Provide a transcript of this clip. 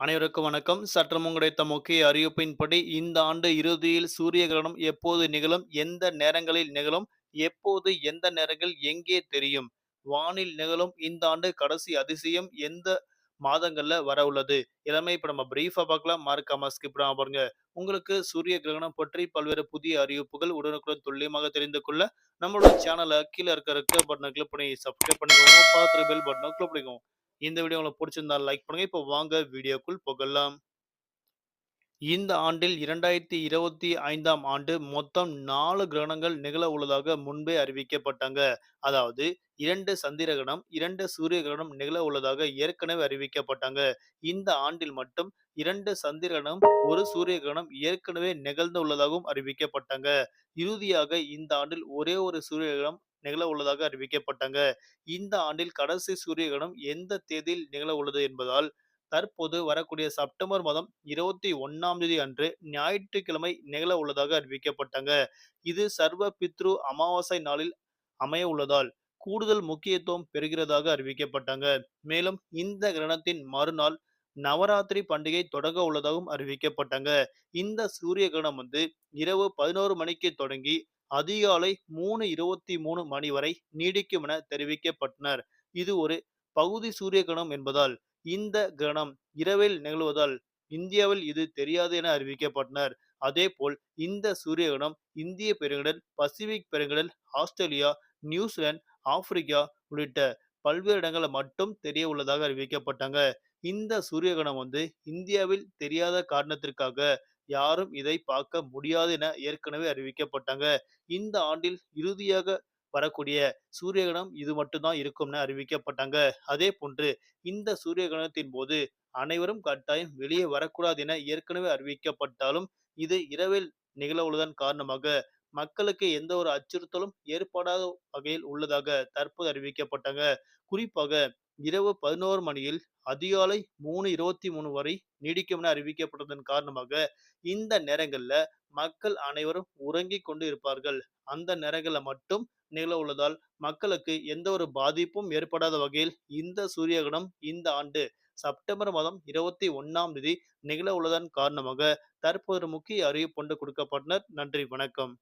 அனைவருக்கும் வணக்கம். சற்று கிடைத்த முக்கிய அறிவிப்பின்படி இந்த ஆண்டு இறுதியில் சூரிய கிரகணம் எப்போது நிகழும் எந்த நேரங்களில் நிகழும் எப்போது எந்த நேரங்கள் எங்கே தெரியும் வானில் நிகழும் இந்த ஆண்டு கடைசி அதிசயம் எந்த மாதங்கள்ல வர உள்ளது? எல்லாமே இப்ப நம்ம பிரீஃபா பார்க்கலாம் மறக்காம ஸ்கிப் பண்ணாம பாருங்க. உங்களுக்கு சூரிய கிரகணம் பற்றி பல்வேறு புதிய அறிவிப்புகள் உடனுக்குடன் துல்லியமாக தெரிந்து கொள்ள நம்மளோட சேனலை கீழே இருக்க இருக்க பட்டனை கிளிக் பண்ணி சப்ஸ்கிரைப் பண்ணிக்கோங்க. பார்த்து பெல் பட்டனை கிளிக் பண்ணிக்கோங்க. இந்த வீடியோ உங்களுக்கு பிடிச்சிருந்தா லைக் பண்ணுங்க. இப்போ வாங்க வீடியோக்குள் போகலாம். இந்த ஆண்டில் இரண்டாயிரத்தி இருபத்தி ஐந்தாம் ஆண்டு மொத்தம் நாலு கிரகணங்கள் நிகழ உள்ளதாக முன்பே அறிவிக்கப்பட்டாங்க. அதாவது இரண்டு சந்திர கிரகணம் இரண்டு சூரிய கிரகணம் நிகழ உள்ளதாக ஏற்கனவே அறிவிக்கப்பட்டாங்க. இந்த ஆண்டில் மட்டும் இரண்டு சந்திர கிரகணம் ஒரு சூரிய கிரகணம் ஏற்கனவே நிகழ்ந்து உள்ளதாகவும் அறிவிக்கப்பட்டாங்க. இறுதியாக இந்த ஆண்டில் ஒரே ஒரு சூரிய கிரகணம் நிகழ உள்ளதாக அறிவிக்கப்பட்டாங்க. இந்த ஆண்டில் கடைசி சூரிய கிரகணம் எந்த தேதியில் நிகழ உள்ளது என்பதால் தற்போது வரக்கூடிய செப்டம்பர் மாதம் இருபத்தி ஒன்னாம் தேதி அன்று ஞாயிற்றுக்கிழமை நிகழ உள்ளதாக அறிவிக்கப்பட்டாங்க. இது சர்வ பித்ரு அமாவாசை நாளில் அமைய உள்ளதால் கூடுதல் முக்கியத்துவம் பெறுகிறதாக அறிவிக்கப்பட்டாங்க. மேலும் இந்த கிரகணத்தின் மறுநாள் நவராத்திரி பண்டிகை தொடங்க உள்ளதாகவும் அறிவிக்கப்பட்டாங்க. இந்த சூரிய கிரகணம் வந்து இரவு பதினோரு மணிக்கு தொடங்கி அதிகாலை மூணு இருபத்தி மூணு மணி வரை நீடிக்கும் என தெரிவிக்கப்பட்டனர். இது ஒரு பகுதி சூரிய கிரகணம் என்பதால் இந்த கிரகணம் இரவில் நிகழ்வதால் இந்தியாவில் இது தெரியாது என அறிவிக்கப்பட்டனர். அதேபோல் இந்த சூரிய கிரகணம் இந்திய பெருங்கடல் பசிபிக் பெருங்கடல் ஆஸ்திரேலியா நியூசிலாந்து ஆப்பிரிக்கா உள்ளிட்ட பல்வேறு இடங்களில் மட்டும் தெரிய உள்ளதாக அறிவிக்கப்பட்டாங்க. இந்த சூரிய வந்து இந்தியாவில் தெரியாத காரணத்திற்காக யாரும் இதை பார்க்க முடியாது என ஏற்கனவே அறிவிக்கப்பட்டாங்க. இந்த ஆண்டில் இறுதியாக வரக்கூடிய சூரிய இது மட்டும்தான் இருக்கும்னு அறிவிக்கப்பட்டாங்க. அதே போன்று இந்த சூரியகணத்தின் போது அனைவரும் கட்டாயம் வெளியே வரக்கூடாது என ஏற்கனவே அறிவிக்கப்பட்டாலும் இது இரவில் நிகழ உள்ளதன் காரணமாக மக்களுக்கு எந்த ஒரு அச்சுறுத்தலும் ஏற்படாத வகையில் உள்ளதாக தற்போது அறிவிக்கப்பட்டாங்க. குறிப்பாக இரவு பதினோரு மணியில் அதிகாலை மூணு இருபத்தி மூணு வரை நீடிக்கும் என அறிவிக்கப்பட்டதன் காரணமாக இந்த நேரங்கள்ல மக்கள் அனைவரும் உறங்கிக் கொண்டு இருப்பார்கள். அந்த நேரங்களில் மட்டும் நிகழ உள்ளதால் மக்களுக்கு எந்த ஒரு பாதிப்பும் ஏற்படாத வகையில் இந்த சூரிய இந்த ஆண்டு செப்டம்பர் மாதம் இருபத்தி ஒன்னாம் தேதி நிகழ உள்ளதன் காரணமாக தற்போது முக்கிய அறிவிப்பு கொண்டு கொடுக்கப்பட்டனர். நன்றி வணக்கம்.